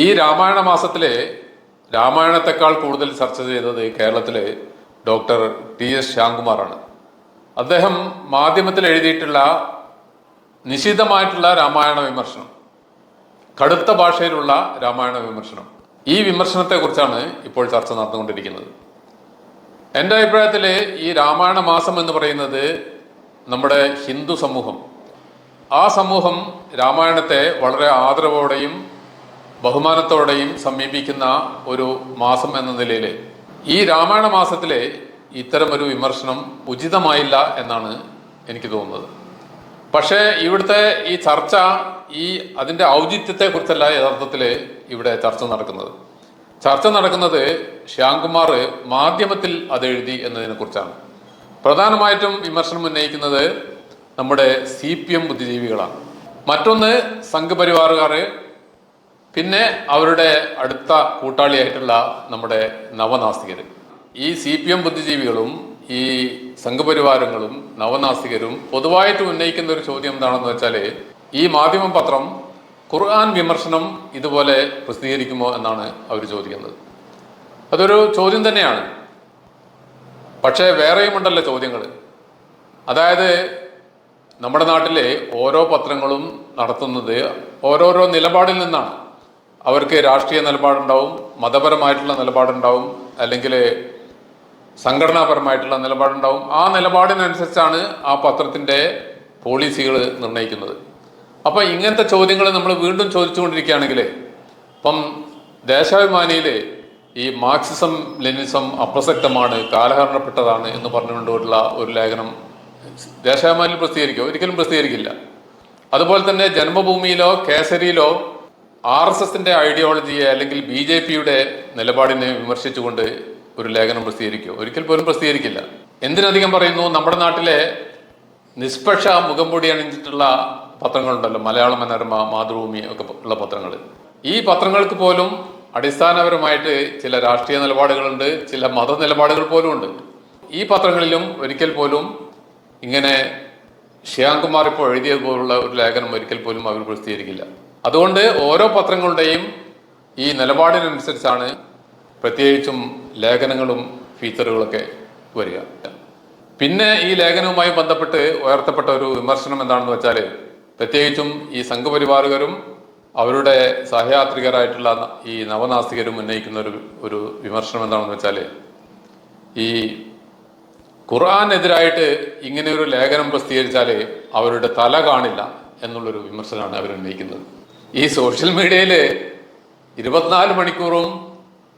ഈ രാമായണ മാസത്തിലെ രാമായണത്തെക്കാൾ കൂടുതൽ ചർച്ച ചെയ്തത് കേരളത്തിലെ ഡോക്ടർ ടി എസ് ശ്യാംകുമാറാണ്. അദ്ദേഹം മാധ്യമത്തിൽ എഴുതിയിട്ടുള്ള നിശിതമായിട്ടുള്ള രാമായണ വിമർശനം കടുത്ത ഭാഷയിലുള്ള രാമായണ വിമർശനം. ഈ വിമർശനത്തെക്കുറിച്ചാണ് ഇപ്പോൾ ചർച്ച നടന്നുകൊണ്ടിരിക്കുന്നത്. എന്റെ അഭിപ്രായത്തിൽ ഈ രാമായണ മാസം എന്ന് പറയുന്നത് നമ്മുടെ ഹിന്ദു സമൂഹം. ആ സമൂഹം രാമായണത്തെ വളരെ ആദരവോടെയും ബഹുമാനത്തോടെയും സമീപിക്കുന്ന ഒരു മാസം എന്ന നിലയിൽ ഈ രാമായണ മാസത്തിലെ ഇത്തരം ഒരു വിമർശനം ഉചിതമായില്ല എന്നാണ് എനിക്ക് തോന്നുന്നത്. പക്ഷേ ഇവിടുത്തെ ഈ ചർച്ച ഈ അതിന്റെ ഔചിത്യത്തെക്കുറിച്ചല്ല യഥാർത്ഥത്തിൽ ഇവിടെ ചർച്ച നടക്കുന്നത്. ചർച്ച നടക്കുന്നത് ശ്യാംകുമാർ മാധ്യമത്തിൽ അത് എഴുതി എന്നതിനെ കുറിച്ചാണ് പ്രധാനമായിട്ടും വിമർശനം ഉന്നയിക്കുന്നത് നമ്മുടെ സി പി എം ബുദ്ധിജീവികളാണ്. മറ്റൊന്ന് സംഘപരിവാറുകാർ പിന്നെ അവരുടെ അടുത്ത കൂട്ടാളിയായിട്ടുള്ള നമ്മുടെ നവനാസ്തികർ ഈ സി പി എം ബുദ്ധിജീവികളും ഈ സംഘപരിവാരങ്ങളും നവനാസ്തികരും പൊതുവായിട്ട് ഉന്നയിക്കുന്ന ഒരു ചോദ്യം എന്താണെന്ന് വെച്ചാൽ ഈ മാധ്യമ പത്രം ഖുർആൻ വിമർശനം ഇതുപോലെ പ്രസിദ്ധീകരിക്കുമോ എന്നാണ് അവർ ചോദിക്കുന്നത്. അതൊരു ചോദ്യം തന്നെയാണ്. പക്ഷേ വേറെയും ഉണ്ടല്ലോ ചോദ്യങ്ങൾ അതായത് നമ്മുടെ നാട്ടിലെ ഓരോ പത്രങ്ങളും നടത്തുന്നത് ഓരോരോ നിലപാടിൽ നിന്നാണ്. അവർക്ക് രാഷ്ട്രീയ നിലപാടുണ്ടാവും മതപരമായിട്ടുള്ള നിലപാടുണ്ടാവും അല്ലെങ്കിൽ സംഘടനാപരമായിട്ടുള്ള നിലപാടുണ്ടാവും. ആ നിലപാടിനനുസരിച്ചാണ് ആ പത്രത്തിന്റെ പോളിസികൾ നിർണയിക്കുന്നത്. അപ്പം ഇങ്ങനത്തെ ചോദ്യങ്ങൾ നമ്മൾ വീണ്ടും ചോദിച്ചുകൊണ്ടിരിക്കുകയാണെങ്കിൽ ഇപ്പം ദേശാഭിമാനിയിൽ ഈ മാർക്സിസം ലെനിസം അപ്രസക്തമാണ് കാലഹരണപ്പെട്ടതാണ് എന്ന് പറഞ്ഞുകൊണ്ടുള്ള ഒരു ലേഖനം ദേശാഭിമാനിയിൽ പ്രസിദ്ധീകരിക്കുക ഒരിക്കലും പ്രസിദ്ധീകരിക്കില്ല. അതുപോലെ തന്നെ ജന്മഭൂമിയിലോ കേസരിയിലോ ആർ എസ് എസിന്റെ ഐഡിയോളജിയെ അല്ലെങ്കിൽ ബി ജെ പിയുടെ നിലപാടിനെ വിമർശിച്ചുകൊണ്ട് ഒരു ലേഖനം പ്രസിദ്ധീകരിക്കുക ഒരിക്കൽ പോലും പ്രസിദ്ധീകരിക്കില്ല. എന്തിനധികം പറയുന്നു? നമ്മുടെ നാട്ടിലെ നിഷ്പക്ഷ മുഖംപൊടി അണിഞ്ഞിട്ടുള്ള പത്രങ്ങളുണ്ടല്ലോ. മലയാള മനോരമ മാതൃഭൂമി ഒക്കെ ഉള്ള പത്രങ്ങൾ. ഈ പത്രങ്ങൾക്ക് പോലും അടിസ്ഥാനപരമായിട്ട് ചില രാഷ്ട്രീയ നിലപാടുകളുണ്ട് ചില മത നിലപാടുകൾ പോലും ഉണ്ട് ഈ പത്രങ്ങളിലും ഒരിക്കൽ പോലും ഇങ്ങനെ ശ്യാംകുമാർ ഇപ്പോൾ എഴുതിയതുപോലുള്ള ഒരു ലേഖനം ഒരിക്കൽ പോലും അവർ പ്രസിദ്ധീകരിക്കില്ല. അതുകൊണ്ട് ഓരോ പത്രങ്ങളുടെയും ഈ നിലപാടിനനുസരിച്ചാണ് പ്രത്യേകിച്ചും ലേഖനങ്ങളും ഫീച്ചറുകളൊക്കെ വരിക. പിന്നെ ഈ ലേഖനവുമായി ബന്ധപ്പെട്ട് ഉയർത്തപ്പെട്ട ഒരു വിമർശനം എന്താണെന്ന് വെച്ചാൽ പ്രത്യേകിച്ചും ഈ സംഘപരിവാറുകരും അവരുടെ സഹയാത്രികരായിട്ടുള്ള ഈ നവനാസ്തികരും ഉന്നയിക്കുന്ന ഒരു ഒരു വിമർശനം എന്താണെന്ന് വെച്ചാൽ ഈ ഖുർആാനെതിരായിട്ട് ഇങ്ങനെ ഒരു ലേഖനം പ്രസിദ്ധീകരിച്ചാൽ അവരുടെ തല കാണില്ല എന്നുള്ളൊരു വിമർശനമാണ് അവർ ഉന്നയിക്കുന്നത് ഈ സോഷ്യൽ മീഡിയയിൽ ഇരുപത്തിനാല് മണിക്കൂറും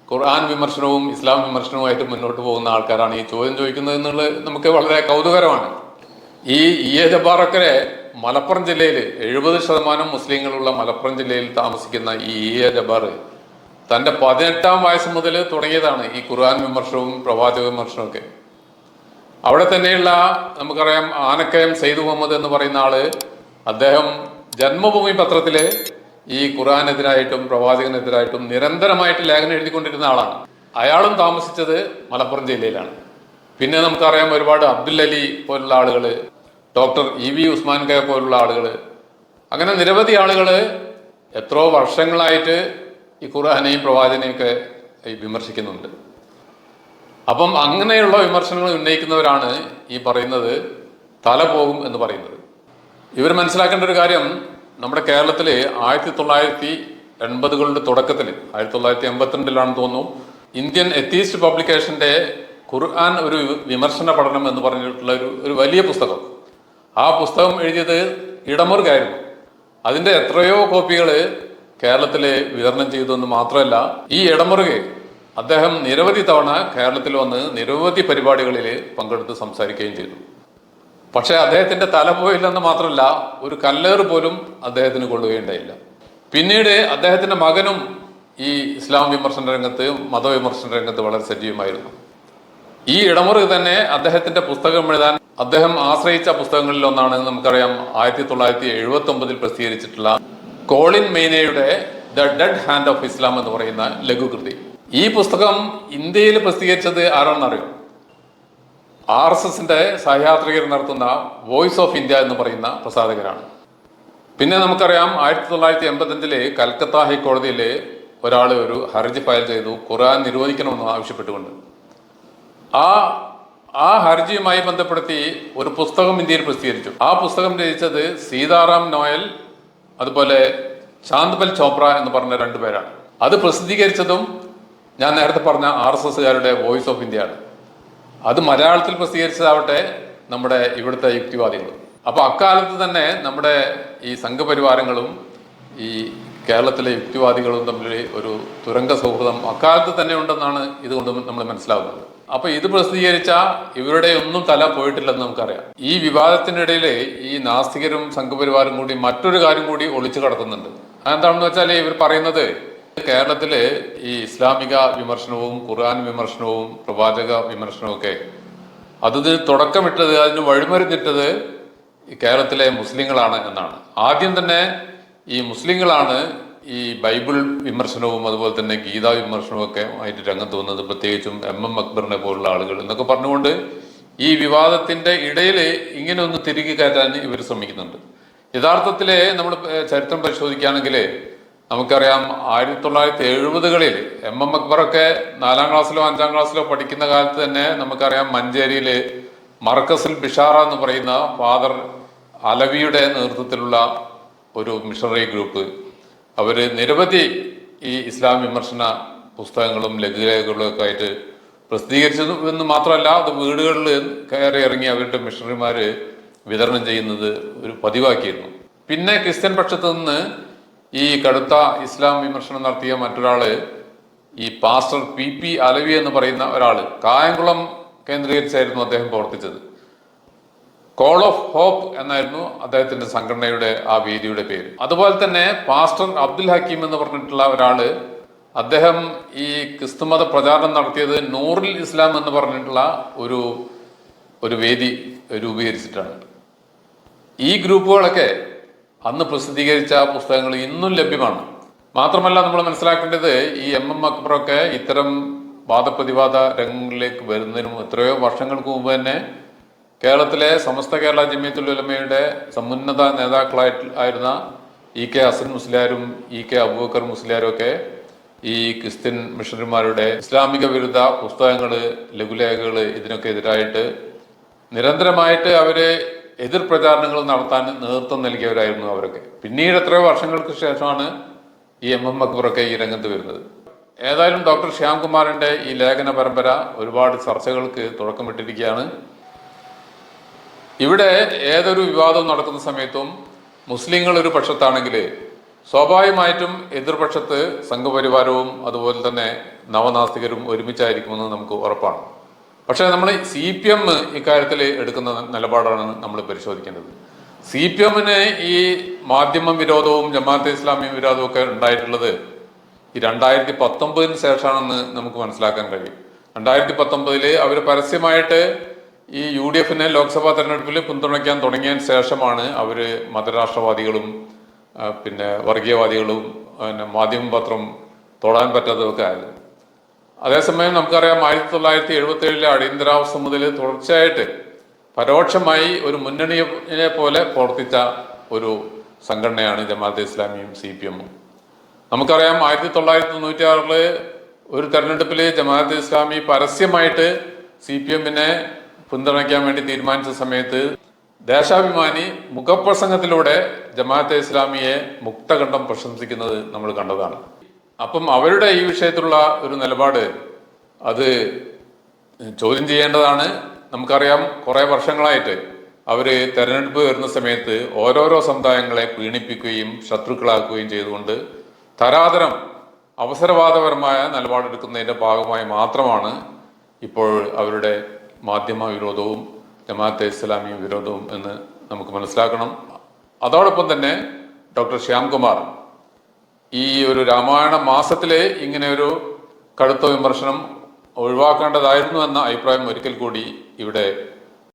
ഖുർആൻ വിമർശനവും ഇസ്ലാം വിമർശനവുമായിട്ട് മുന്നോട്ട് പോകുന്ന ആൾക്കാരാണ്. ഈ ചോദ്യം ചോദിക്കുന്നത് എന്നുള്ളത് നമുക്ക് വളരെ കൗതുകരമാണ്. ഈ ഇ എ ജബ്ബാറൊക്കെ മലപ്പുറം ജില്ലയിൽ എഴുപത് ശതമാനം മുസ്ലിങ്ങളുള്ള മലപ്പുറം ജില്ലയിൽ താമസിക്കുന്ന ഈ ഇ എ ജബ്ബാർ തന്റെ പതിനെട്ടാം വയസ്സ് മുതൽ തുടങ്ങിയതാണ് ഈ ഖുർആൻ വിമർശനവും പ്രവാചക വിമർശനവും ഒക്കെ അവിടെ തന്നെയുള്ള നമുക്കറിയാം ആനക്കയം സെയ്ദ് മുഹമ്മദ് എന്ന് പറയുന്ന ആൾ അദ്ദേഹം ജന്മഭൂമി പത്രത്തിൽ ഈ ഖുറാനെതിരായിട്ടും പ്രവാചകനെതിരായിട്ടും നിരന്തരമായിട്ട് ലേഖനം എഴുതിക്കൊണ്ടിരുന്ന ആളാണ്. അയാളും താമസിച്ചത് മലപ്പുറം ജില്ലയിലാണ്. പിന്നെ നമുക്കറിയാം ഒരുപാട് അബ്ദുൽ അലി പോലുള്ള ആളുകൾ doctor E V Usman K പോലുള്ള ആളുകൾ അങ്ങനെ നിരവധി ആളുകൾ എത്രയോ വർഷങ്ങളായിട്ട് ഈ ഖുർആാനെയും പ്രവാചനെയൊക്കെ വിമർശിക്കുന്നുണ്ട്. അപ്പം അങ്ങനെയുള്ള വിമർശനങ്ങൾ ഉന്നയിക്കുന്നവരാണ് ഈ പറയുന്നത് തല പോകും എന്ന് പറയുന്നത്. ഇവർ മനസ്സിലാക്കേണ്ട ഒരു കാര്യം നമ്മുടെ കേരളത്തിൽ ആയിരത്തി തൊള്ളായിരത്തി എൺപതുകളുടെ തുടക്കത്തിൽ ആയിരത്തി തൊള്ളായിരത്തി എൺപത്തിരണ്ടിലാണെന്ന് തോന്നുന്നു ഇന്ത്യൻ എത്തീസ്റ്റ് പബ്ലിക്കേഷന്റെ ഖുർആൻ ഒരു വിമർശന പഠനം എന്ന് പറഞ്ഞിട്ടുള്ള ഒരു ഒരു വലിയ പുസ്തകം. ആ പുസ്തകം എഴുതിയത് ഇടമുറുകായിരുന്നു അതിന്റെ എത്രയോ കോപ്പികൾ കേരളത്തിൽ വിതരണം ചെയ്തു എന്ന് മാത്രമല്ല ഈ ഇടമുറുകെ അദ്ദേഹം നിരവധി തവണ കേരളത്തിൽ വന്ന് നിരവധി പരിപാടികളിൽ പങ്കെടുത്ത് സംസാരിക്കുകയും ചെയ്തു. പക്ഷേ അദ്ദേഹത്തിന്റെ തല പോയില്ലെന്ന് മാത്രമല്ല ഒരു കല്ലേറ് പോലും അദ്ദേഹത്തിന് കൊള്ളുകയുണ്ടായില്ല. പിന്നീട് അദ്ദേഹത്തിന്റെ മകനും ഈ ഇസ്ലാം വിമർശന രംഗത്ത് മതവിമർശന രംഗത്ത് വളരെ സജീവമായിരുന്നു. ഈ ഇടമുറി തന്നെ അദ്ദേഹത്തിന്റെ പുസ്തകം എഴുതാൻ അദ്ദേഹം ആശ്രയിച്ച പുസ്തകങ്ങളിൽ ഒന്നാണ് നമുക്കറിയാം. ആയിരത്തി തൊള്ളായിരത്തി എഴുപത്തി ഒമ്പതിൽ പ്രസിദ്ധീകരിച്ചിട്ടുള്ള Colin മെയ്നയുടെ the dead hand of Islam എന്ന് പറയുന്ന ലഘുകൃതി. ഈ പുസ്തകം ഇന്ത്യയിൽ പ്രസിദ്ധീകരിച്ചത് ആരാണെന്നറിയോ? ആർ എസ് എസിന്റെ സഹയാത്രികർ നടത്തുന്ന വോയിസ് ഓഫ് ഇന്ത്യ എന്ന് പറയുന്ന പ്രസാധകരാണ്. പിന്നെ നമുക്കറിയാം ആയിരത്തി തൊള്ളായിരത്തി എൺപത്തഞ്ചിൽ കൽക്കത്ത ഹൈക്കോടതിയിൽ ഒരാൾ ഒരു ഹർജി ഫയൽ ചെയ്തു ഖുർആൻ നിരോധിക്കണമെന്ന് ആവശ്യപ്പെട്ടുകൊണ്ട്. ആ ആ ഹർജിയുമായി ബന്ധപ്പെടുത്തി ഒരു പുസ്തകം ഇന്ത്യയിൽ പ്രസിദ്ധീകരിച്ചു. ആ പുസ്തകം രചിച്ചത് സീതാറാം നോയൽ അതുപോലെ ചാന്ദ്ബൽ ചോപ്ര എന്ന് പറഞ്ഞ രണ്ടുപേരാണ് അത് പ്രസിദ്ധീകരിച്ചതും ഞാൻ നേരത്തെ പറഞ്ഞ ആർ എസ് എസ്സുകാരുടെ വോയിസ് ഓഫ് ഇന്ത്യയാണ് അത് മലയാളത്തിൽ പ്രസിദ്ധീകരിച്ചതാവട്ടെ നമ്മുടെ ഇവിടുത്തെ യുക്തിവാദികൾ അപ്പൊ അക്കാലത്ത് തന്നെ നമ്മുടെ ഈ സംഘപരിവാരങ്ങളും ഈ കേരളത്തിലെ യുക്തിവാദികളും തമ്മിൽ ഒരു തുരങ്ക സൗഹൃദം അക്കാലത്ത് തന്നെ ഉണ്ടെന്നാണ് ഇതുകൊണ്ട് നമ്മൾ മനസ്സിലാവുന്നത്. അപ്പൊ ഇത് പ്രസിദ്ധീകരിച്ച ഇവരുടെ ഒന്നും തല പോയിട്ടില്ലെന്ന് നമുക്കറിയാം. ഈ വിവാദത്തിനിടയിൽ ഈ നാസ്തികരും സംഘപരിവാരും കൂടി മറ്റൊരു കാര്യം കൂടി ഒളിച്ചു കടത്തുന്നുണ്ട്. അതെന്താണെന്ന് വെച്ചാൽ ഇവർ പറയുന്നത് കേരളത്തിൽ ഈ ഇസ്ലാമിക വിമർശനവും ഖുർആൻ വിമർശനവും പ്രവാചക വിമർശനവും ഒക്കെ അതിന് തുടക്കമിട്ടത് അതിന് വഴിമരുന്നിട്ടത് കേരളത്തിലെ മുസ്ലിങ്ങളാണ് എന്നാണ്. ആദ്യം തന്നെ ഈ മുസ്ലിങ്ങളാണ് ഈ ബൈബിൾ വിമർശനവും അതുപോലെ തന്നെ ഗീതാ വിമർശനവും ഒക്കെ ആയിട്ട് രംഗത്ത് വന്നത് പ്രത്യേകിച്ചും എം എം അക്ബറിനെ പോലുള്ള ആളുകൾ എന്നൊക്കെ പറഞ്ഞുകൊണ്ട് ഈ വിവാദത്തിന്റെ ഇടയിൽ ഇങ്ങനെ ഒന്ന് തിരികെ കയറ്റാൻ ഇവർ ശ്രമിക്കുന്നുണ്ട്. യഥാർത്ഥത്തിൽ നമ്മൾ ചരിത്രം പരിശോധിക്കുകയാണെങ്കിൽ നമുക്കറിയാം ആയിരത്തി തൊള്ളായിരത്തി എഴുപതുകളിൽ എം എം അക്ബറൊക്കെ നാലാം ക്ലാസ്സിലോ അഞ്ചാം ക്ലാസ്സിലോ പഠിക്കുന്ന കാലത്ത് തന്നെ നമുക്കറിയാം മഞ്ചേരിയിൽ മർക്കസിൽ ബിഷാറ എന്ന് പറയുന്ന ഫാദർ അലവിയുടെ നേതൃത്വത്തിലുള്ള ഒരു മിഷണറി ഗ്രൂപ്പ്. അവർ നിരവധി ഈ ഇസ്ലാം വിമർശന പുസ്തകങ്ങളും ലഘുലേഖകളും ഒക്കെ ആയിട്ട് പ്രസിദ്ധീകരിച്ചത് എന്ന് മാത്രമല്ല അത് വീടുകളിൽ കയറി ഇറങ്ങി അവരുടെ മിഷണറിമാര് വിതരണം ചെയ്യുന്നത് ഒരു പതിവാക്കിയിരുന്നു. പിന്നെ ക്രിസ്ത്യൻ പക്ഷത്ത് നിന്ന് ഈ കടുത്ത ഇസ്ലാം വിമർശനം നടത്തിയ മറ്റൊരാൾ ഈ പാസ്റ്റർ പി പി അലവി എന്ന് പറയുന്ന ഒരാൾ കായംകുളം കേന്ദ്രീകരിച്ചായിരുന്നു അദ്ദേഹം പ്രവർത്തിച്ചത്. കോൾ ഓഫ് ഹോപ്പ് എന്നായിരുന്നു അദ്ദേഹത്തിന്റെ സംഘടനയുടെ ആ വേദിയുടെ പേര്. അതുപോലെ തന്നെ പാസ്റ്റർ അബ്ദുൽ ഹക്കീം എന്ന് പറഞ്ഞിട്ടുള്ള ഒരാൾ അദ്ദേഹം ഈ ക്രിസ്തുമത പ്രചാരണം നടത്തിയത് നൂറിൽ ഇസ്ലാം എന്ന് പറഞ്ഞിട്ടുള്ള ഒരു ഒരു വേദി രൂപീകരിച്ചിട്ടാണ്. ഈ ഗ്രൂപ്പുകളൊക്കെ അന്ന് പ്രസിദ്ധീകരിച്ച പുസ്തകങ്ങൾ ഇന്നും ലഭ്യമാണ്. മാത്രമല്ല നമ്മൾ മനസ്സിലാക്കേണ്ടത് ഈ എം എം അക്ബറൊക്കെ ഇത്തരം വാദപ്രതിവാദ രംഗങ്ങളിലേക്ക് വരുന്നതിനും എത്രയോ വർഷങ്ങൾക്ക് മുമ്പ് തന്നെ കേരളത്തിലെ സമസ്ത കേരള ജമിയത്തുൽ ഉലമയുടെ സമുന്നത നേതാക്കളായിട്ട് ആയിരുന്ന ഇ കെ അസൻ മുസ്ലിയാരും ഇ കെ അബൂബക്കർ മുസ്ലിയാരും ഒക്കെ ഈ ക്രിസ്ത്യൻ മിഷണറിമാരുടെ ഇസ്ലാമിക വിരുദ്ധ പുസ്തകങ്ങൾ ലഘുലേഖകൾ ഇതിനൊക്കെ എതിരായിട്ട് നിരന്തരമായിട്ട് അവർ എതിർ പ്രചാരണങ്ങൾ നടത്താൻ നേതൃത്വം നൽകിയവരായിരുന്നു അവരൊക്കെ. പിന്നീട് എത്രയോ വർഷങ്ങൾക്ക് ശേഷമാണ് ഈ എം എം അക്ബറൊക്കെ ഈ രംഗത്ത് വരുന്നത്. ഏതായാലും ഡോക്ടർ ശ്യാംകുമാറിന്റെ ഈ ലേഖന പരമ്പര ഒരുപാട് ചർച്ചകൾക്ക് തുടക്കമിട്ടിരിക്കുകയാണ്. ഇവിടെ ഏതൊരു വിവാദവും നടക്കുന്ന സമയത്തും മുസ്ലിങ്ങൾ ഒരു പക്ഷത്താണെങ്കിൽ സ്വാഭാവികമായിട്ടും എതിർപക്ഷത്ത് സംഘപരിവാരവും അതുപോലെ തന്നെ നവനാസ്തികരും ഒരുമിച്ചായിരിക്കുമെന്ന് നമുക്ക് ഉറപ്പാണ്. പക്ഷേ നമ്മൾ സി പി എം ഇക്കാര്യത്തിൽ എടുക്കുന്ന നിലപാടാണ് നമ്മൾ പരിശോധിക്കേണ്ടത്. സി പി എമ്മിന് ഈ മാധ്യമ വിരോധവും ജമാഅത്തെ ഇസ്ലാമി വിരോധവും ഒക്കെ ഉണ്ടായിട്ടുള്ളത് ഈ രണ്ടായിരത്തി പത്തൊമ്പതിന് ശേഷമാണെന്ന് നമുക്ക് മനസ്സിലാക്കാൻ കഴിയും. രണ്ടായിരത്തി പത്തൊമ്പതിൽ അവർ പരസ്യമായിട്ട് ഈ യു ഡി എഫിനെ ലോക്സഭാ തെരഞ്ഞെടുപ്പിൽ പിന്തുണയ്ക്കാൻ തുടങ്ങിയതിന് ശേഷമാണ് അവർ മതരാഷ്ട്രവാദികളും പിന്നെ വർഗീയവാദികളും പിന്നെ മാധ്യമ പത്രം തൊടാൻ പറ്റാത്തതൊക്കെ ആയത്. അതേസമയം നമുക്കറിയാം ആയിരത്തി തൊള്ളായിരത്തി എഴുപത്തി ഏഴിലെ അടിയന്തരാവസ്ഥ മുതൽ തുടർച്ചയായിട്ട് പരോക്ഷമായി ഒരു മുന്നണിയെ പോലെ പ്രവർത്തിച്ച ഒരു സംഘടനയാണ് ജമാഅത്തെ ഇസ്ലാമിയും സി പി എമ്മും നമുക്കറിയാം ആയിരത്തി തൊള്ളായിരത്തി തൊണ്ണൂറ്റി ആറിൽ ഒരു തെരഞ്ഞെടുപ്പിൽ ജമാഅത്തെ ഇസ്ലാമി പരസ്യമായിട്ട് സി പി എമ്മിനെ പിന്തുണയ്ക്കാൻ വേണ്ടി തീരുമാനിച്ച സമയത്ത് ദേശാഭിമാനി മുഖപ്രസംഗത്തിലൂടെ ജമാഅത്തെ ഇസ്ലാമിയെ മുക്തകണ്ഠം പ്രശംസിക്കുന്നത് നമ്മൾ കണ്ടതാണ്. അപ്പം അവരുടെ ഈ വിഷയത്തിലുള്ള ഒരു നിലപാട് അത് ചോദ്യം ചെയ്യേണ്ടതാണ്. നമുക്കറിയാം കുറെ വർഷങ്ങളായിട്ട് അവർ തെരഞ്ഞെടുപ്പ് വരുന്ന സമയത്ത് ഓരോരോ സമുദായങ്ങളെ പീണിപ്പിക്കുകയും ശത്രുക്കളാക്കുകയും ചെയ്തുകൊണ്ട് തരാതരം അവസരവാദപരമായ നിലപാടെടുക്കുന്നതിന്റെ ഭാഗമായി മാത്രമാണ് ഇപ്പോൾ അവരുടെ മാധ്യമ വിരോധവും ജമാഅത്തെ ഇസ്ലാമി വിരോധവും എന്ന് നമുക്ക് മനസ്സിലാക്കണം. അതോടൊപ്പം തന്നെ ഡോക്ടർ ശ്യാംകുമാർ ഈ ഒരു രാമായണ മാസത്തിലെ ഇങ്ങനെ ഒരു കടുത്ത വിമർശനം ഒഴിവാക്കേണ്ടതായിരുന്നു എന്ന അഭിപ്രായം ഒരിക്കൽ കൂടി ഇവിടെ